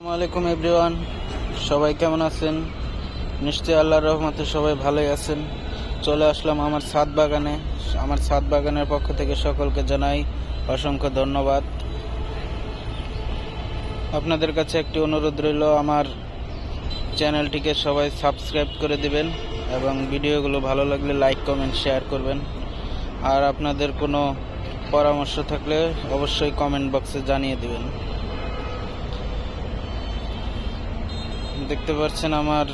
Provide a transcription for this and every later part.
আসসালামু আলাইকুম এভরিওয়ান, সবাই কেমন আছেন? নিশ্চয়ই আল্লাহর রহমতে সবাই ভালোই আছেন। চলে আসলাম আমার ছাদ বাগানে। আমার ছাদ বাগানের পক্ষ থেকে সকলকে জানাই অসংখ্য ধন্যবাদ। আপনাদের কাছে একটি অনুরোধ রইল, আমার চ্যানেলটিকে সবাই সাবস্ক্রাইব করে দিবেন এবং ভিডিওগুলো ভালো লাগলে লাইক, কমেন্ট, শেয়ার করবেন। আর আপনাদের কোনো পরামর্শ থাকলে অবশ্যই কমেন্ট বক্সে জানিয়ে দিবেন। দেখতে পাচ্ছেন আমার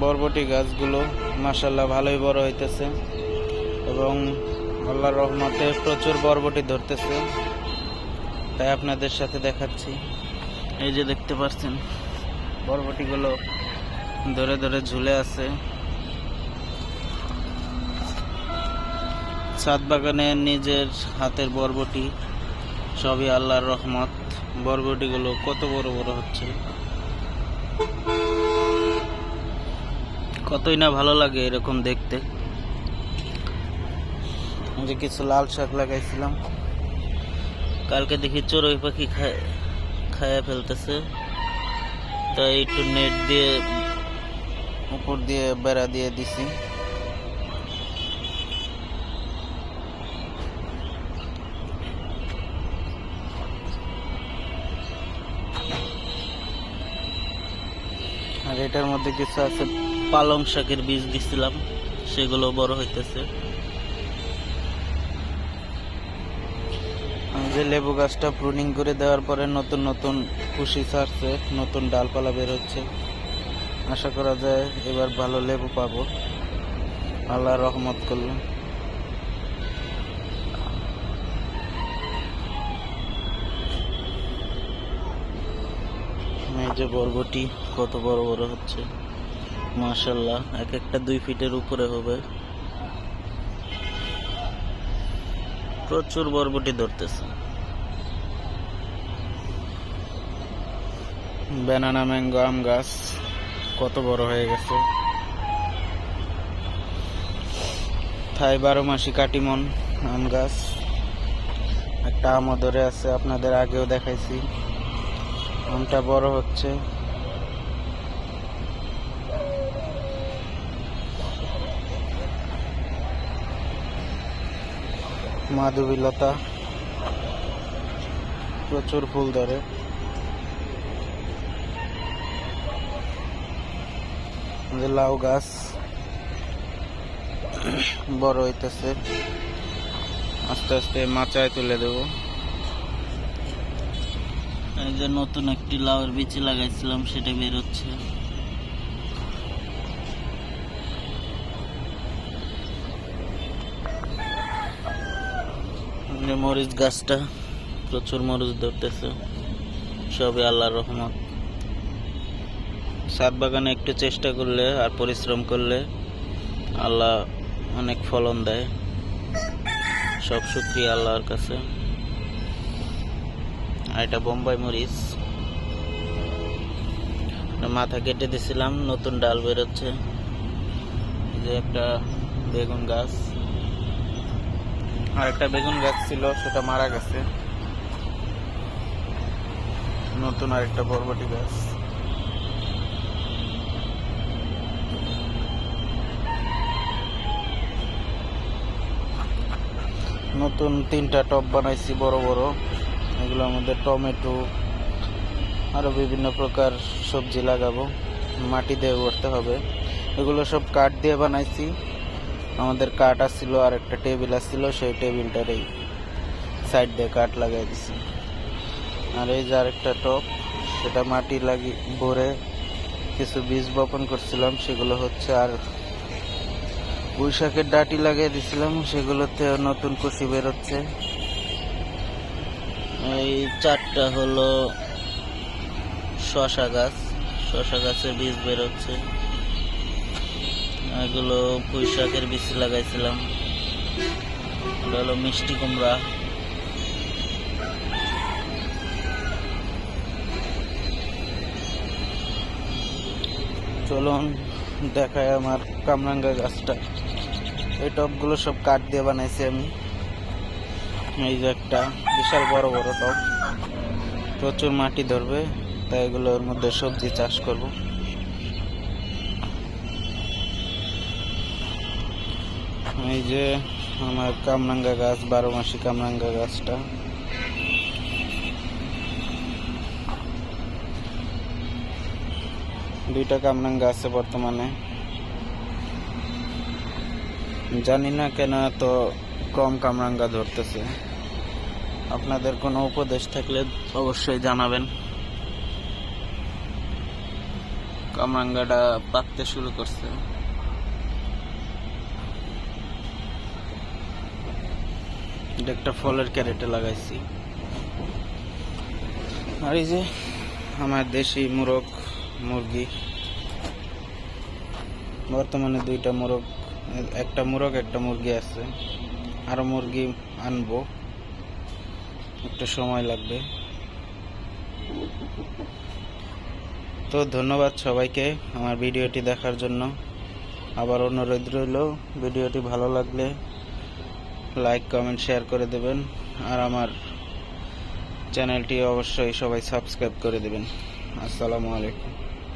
বরবটি গাছগুলো। মাসাল্লাহ ভালোই বড় হইতেছে। এবং আল্লাহর রহমতে প্রচুর বরবটি ধরতেছে। তাই আপনাদের সাথে দেখাচ্ছি। এই যে দেখতে পাচ্ছেন, বরবটিগুলো ধরে ধরে ঝুলে আছে। ছাদ বাগানে নিজের হাতের বরবটি, সবই আল্লাহর রহমত। বরবটিগুলো কত বড় বড় হচ্ছে। কতই না ভালো লাগে এরকম দেখতে। যে কিছু লাল শাক লাগাইছিলাম, কালকে দেখি চড়ুই পাখি খায়, খায়া ফেলতেছে। তাই একটু নেট দিয়ে, উপর দিয়ে বেড়া দিয়ে দিছি। এটার মধ্যে কিছু আছে, পালং শাকের বীজ দিছিলাম, সেগুলো বড় হইতেছে। যে লেবু গাছটা প্রুনিং করে দেওয়ার পরে নতুন নতুন খুশি ছাড়ছে, নতুন ডালপালা বের হচ্ছে। আশা করা যায় এবার ভালো লেবু পাবো। আল্লাহ রহমত করল যে বরবটি কত বড় বড় হচ্ছে মাশাল্লাহ এক একটা দুই ফিটের উপরে হবে। প্রচুর বরবটি ধরতেছে। ব্যানানা ম্যাঙ্গো আম গাছ কত বড় হয়ে গেছে। থাই বারো মাসি কাটিমন আম গাছ। একটা আমও আছে, আপনাদের আগেও দেখাইছি। আমটা বড় হচ্ছে। মাধবীলতা। প্রচুর ফুল ধরে। লাউ গাছ বড় হইতেছে। আস্তে আস্তে মাচায় তুলে দেবো। এই নতুন একটি লাউয়ের বিচি লাগাইছিলাম, সেটা বের হচ্ছে। মরিচ গাছটা, প্রচুর মরিচ ধরতেছে। সবই আল্লাহর রহমত। সাত বাগানে একটু চেষ্টা করলে আর পরিশ্রম করলে আল্লাহ অনেক ফলন দেয়। সব শুক্রিয়া আল্লাহর কাছে। আর এটা বোম্বাই মরিচ। মাথা কেটে দিছিলাম, নতুন ডাল বেরোচ্ছে। যে একটা বেগুন গাছ। আর একটা বেগুন গাছ ছিল, সেটা মারা গেছে। নতুন আরেকটা বরবটি গাছ। নতুন তিনটা টব বানাইছি, বড় বড়। এগুলোর মধ্যে টমেটো আরও বিভিন্ন প্রকার সবজি লাগাবো। মাটি দিয়ে করতে হবে। এগুলো সব কাঠ দিয়ে বানাইছি। আমাদের কাঠ আসছিল আর একটা টেবিল আসছিল সেই টেবিলটার এই সাইড দিয়ে কাঠ লাগাই দিছি। আর এই যে আরেকটা টপ সেটা মাটি লাগি, ভরে কিছু বীজ বপন করছিলাম, সেগুলো হচ্ছে আর পুঁই শাকের ডাটি লাগিয়ে দিছিলাম সেগুলোতে নতুন কুশি বেরোচ্ছে। এই চারটা হলো শশা গাছ। শশা গাছের বীজ বেরোচ্ছে এগুলো পুঁই শাকের বীজ লাগাইছিলাম। এটা হলো মিষ্টি কুমড়া। চলুন দেখায় আমার কামরাঙ্গা গাছটা। এই টপগুলো সব কাঠ দিয়ে বানাইছি আমি। এই যে একটা বিশাল বড় বড় টব। প্রচুর মাটি ধরবে, তাই এগুলোর মধ্যে সবজি চাষ করব। এই যে আমার কামরাঙ্গা গাছ, বারো মাসি কামরাঙ্গা গাছটা। দুইটা কামরাঙ্গা আছে বর্তমানে। জানি না কেন তো কম কামরাঙ্গা ধরতেছে। আপনাদের কোনো উপদেশ থাকলে অবশ্যই জানাবেন। কামরাঙ্গাটা পাকতে শুরু করছে। একটা ফলের ক্যারেটে লাগাইছি। আর এই যে আমার দেশি মুরগ, মুরগি। বর্তমানে দুইটা মোরগ, একটা মোরগ, একটা মুরগি আছে। আরও মুরগি আনব। একটু সময় লাগবে। তো ধন্যবাদ সবাইকে আমার ভিডিওটি দেখার জন্য। আবার অনুরোধ রইল, ভিডিওটি ভালো লাগলে লাইক, কমেন্ট, শেয়ার করে দেবেন। আর আমার চ্যানেলটি অবশ্যই সবাই সাবস্ক্রাইব করে দেবেন। আসসালামু আলাইকুম।